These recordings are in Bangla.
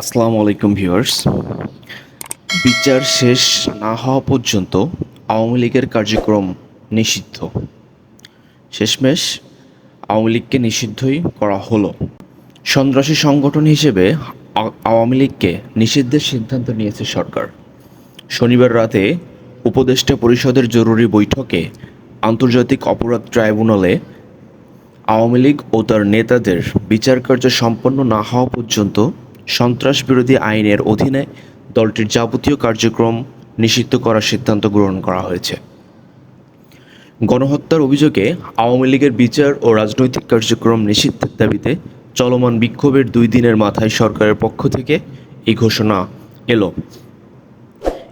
আসসালামু আলাইকুম ভিউয়ার্স। বিচার শেষ না হওয়া পর্যন্ত আওয়ামী লীগের কার্যক্রম নিষিদ্ধ। শেষমেশ আওয়ামী লীগকে নিষিদ্ধই করা হলো। সন্ত্রাসী সংগঠন হিসেবে আওয়ামী লীগকে নিষিদ্ধের সিদ্ধান্ত নিয়েছে সরকার। শনিবার রাতে উপদেষ্টা পরিষদের জরুরি বৈঠকে আন্তর্জাতিক অপরাধ ট্রাইব্যুনালে আওয়ামী লীগ ও তার নেতাদের বিচার কার্য সম্পন্ন না হওয়া পর্যন্ত সন্ত্রাস বিরোধী আইনের অধীনে দলটির যাবতীয় কার্যক্রম নিষিদ্ধ করার সিদ্ধান্ত গ্রহণ করা হয়েছে। গণহত্যার অভিযোগে আওয়ামী লীগের বিচার ও রাজনৈতিক কার্যক্রম নিষিদ্ধের দাবিতে চলমান বিক্ষোভের দুই দিনের মাথায় সরকারের পক্ষ থেকে এই ঘোষণা এলো।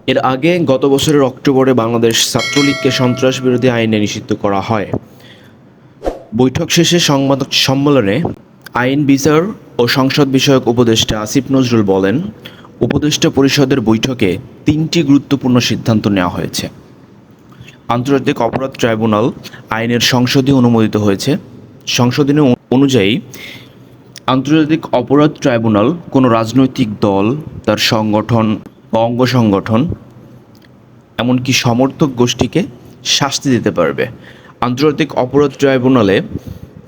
এর আগে গত বছরের অক্টোবরে বাংলাদেশ ছাত্রলীগকে সন্ত্রাস বিরোধী আইনে নিষিদ্ধ করা হয়। বৈঠক শেষে সংবাদ সম্মেলনে আইন, বিচার ও সংসদ বিষয়ক উপদেষ্টা আসিফ নজরুল বলেন, উপদেষ্টা পরিষদের বৈঠকে তিনটি গুরুত্বপূর্ণ সিদ্ধান্ত নেওয়া হয়েছে। আন্তর্জাতিক অপরাধ ট্রাইব্যুনাল আইনের সংশোধনী অনুমোদিত হয়েছে। সংশোধনী অনুযায়ী, আন্তর্জাতিক অপরাধ ট্রাইব্যুনাল কোনো রাজনৈতিক দল, তার সংগঠন বা অঙ্গ সংগঠন, এমনকি সমর্থক গোষ্ঠীকে শাস্তি দিতে পারবে। আন্তর্জাতিক অপরাধ ট্রাইব্যুনালে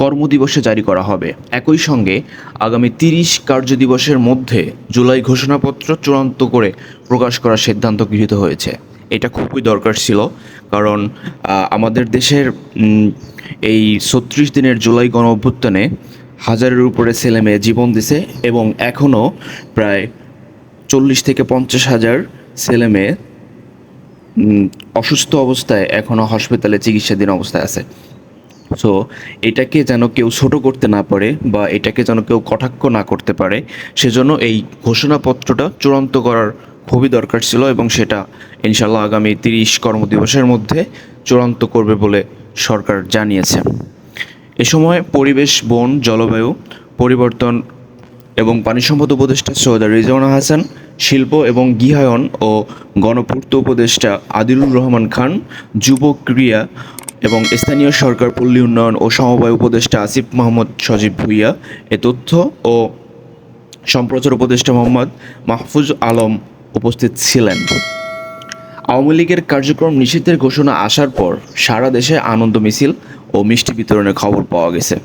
কর্মদিবসে জারি করা হবে। একই সঙ্গে আগামী তিরিশ কার্যদিবসের মধ্যে জুলাই ঘোষণাপত্র চূড়ান্ত করে প্রকাশ করার সিদ্ধান্ত গৃহীত হয়েছে। এটা খুবই দরকার ছিল, কারণ আমাদের দেশের এই ছত্রিশ দিনের জুলাই গণ অভ্যুত্থানে হাজারের উপরে ছেলে মেয়ে জীবন দিছে এবং এখনও প্রায় চল্লিশ থেকে পঞ্চাশ হাজার ছেলে মেয়ে অসুস্থ অবস্থায় এখনও হসপিটালে চিকিৎসাধীন অবস্থায় আছে। সো এটাকে যেন কেউ ছোট করতে না পারে বা এটাকে যেন কেউ কটাক্ষ না করতে পারে, সেজন্য এই ঘোষণাপত্রটা চূড়ান্ত করার খুবই দরকার ছিল এবং সেটা ইনশাল্লাহ আগামী তিরিশ কর্মদিবসের মধ্যে চূড়ান্ত করবে বলে সরকার জানিয়েছে। এ সময় পরিবেশ, বন, জলবায়ু, পরিবর্তন এবং পানি সম্পদ উপদেষ্টা সৈয়দা রিজওয়ানা হাসান, শিল্প এবং গৃহায়ন ও গণপূর্ত উপদেষ্টা আদিলুর রহমান খান, যুব ক্রিয়া এবং স্থানীয় সরকার, পল্লী উন্নয়ন ও সমবায় উপদেষ্টা আসিফ মোহাম্মদ সজীব ভুইয়া এ তথ্য ও সম্প্রচার উপদেষ্টা মোহাম্মদ মাহফুজ আলম উপস্থিত ছিলেন। আওয়ামী লীগের কার্যক্রম নিষিদ্ধের ঘোষণা আসার পর সারা দেশে আনন্দ মিছিল ও মিষ্টি বিতরণের খবর পাওয়া গেছে।